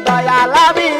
doya la vi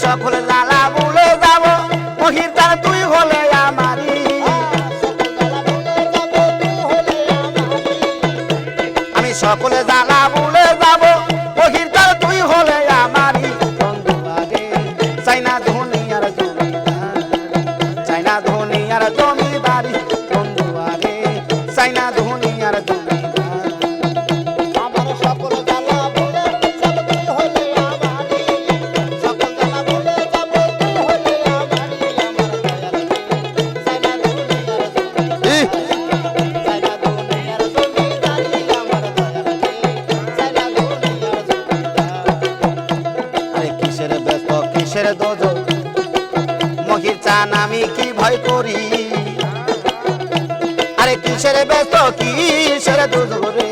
সকল জ্বালা ভুলে যাব মহির তার আরে কিসের ব্যস্ত কিসের দুধ রে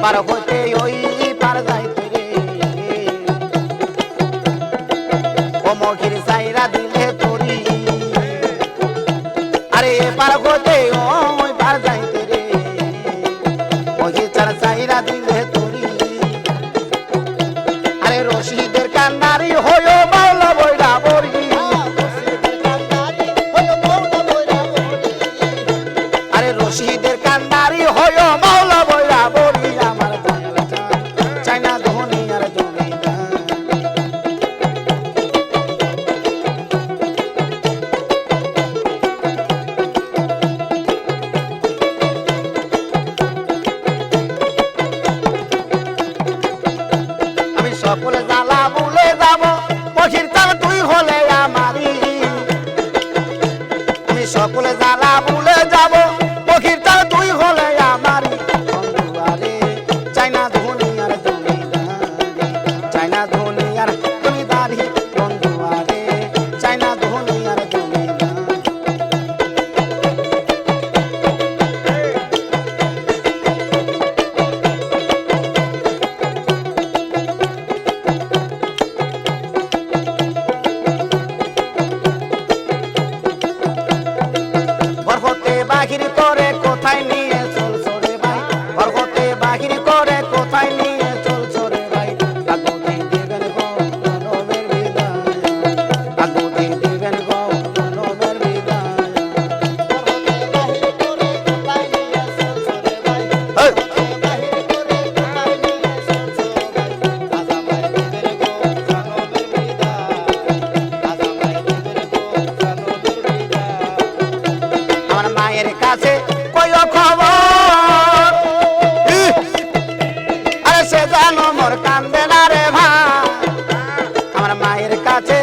para golpeio e মায়ের কাছে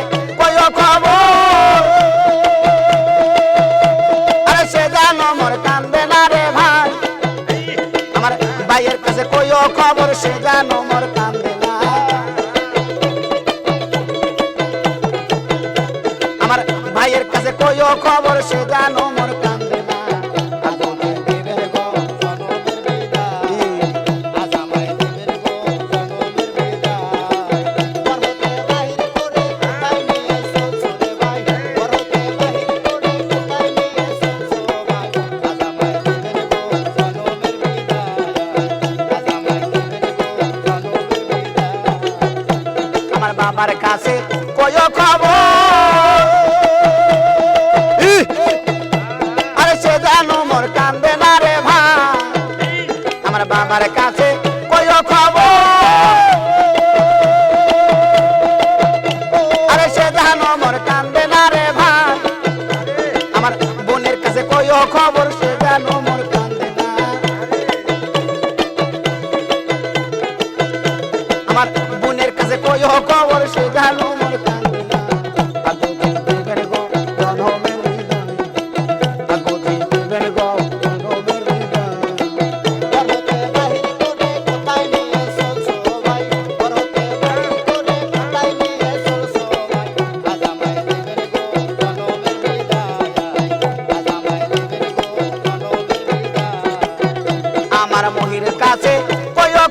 খবর। সে জান মোর কান্দে না রে ভাই। আমার ভাইয়ের কাছে কয় সে আমার ভাইয়ের কাছে খবর, সে জানো জানো মোর কান্দে না রে ভা আমার বাবার কান্দে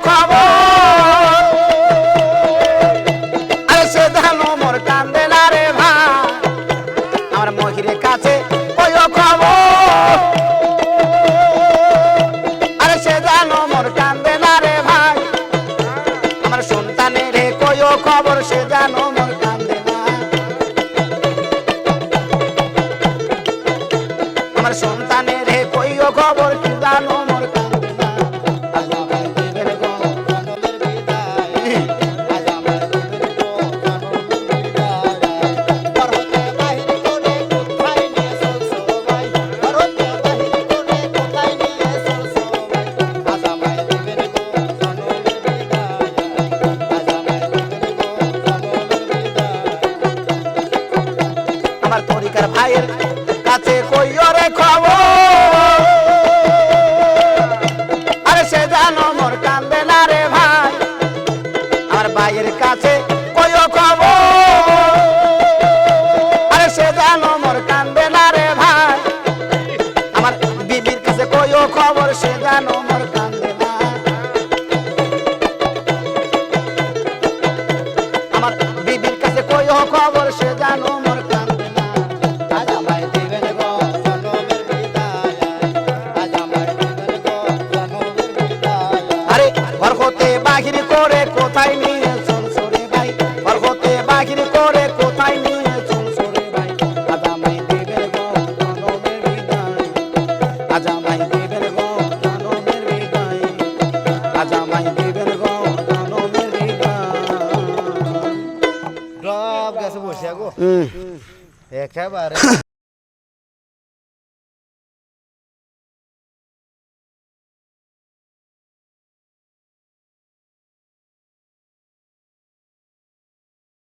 খবর। আর সে ধান মোর কান্দে না রে ভাই আমার মহিরে কাছে কইও খবর। আর সে ধান মোর কান্দে না রে ভাই আমার সন্তানের কইও খবর, সে জানো মোর কান্দে না। আমার সন্তানের কইও খবর, কি জানো? আমার তরিকার ভাইয়ের কাছে কই রে খবর। আরে সে জানো মোর কান্দে না রে ভাই। আমার ভাইয়ের কাছে কইও খবর। আরে সে জানো মোর কান্দে না রে ভাই। আমার বিবির কাছে খবর, সে জানো মোর কান্দে না। আমার বিবির কাছে খবর, সে জানো Keke bari.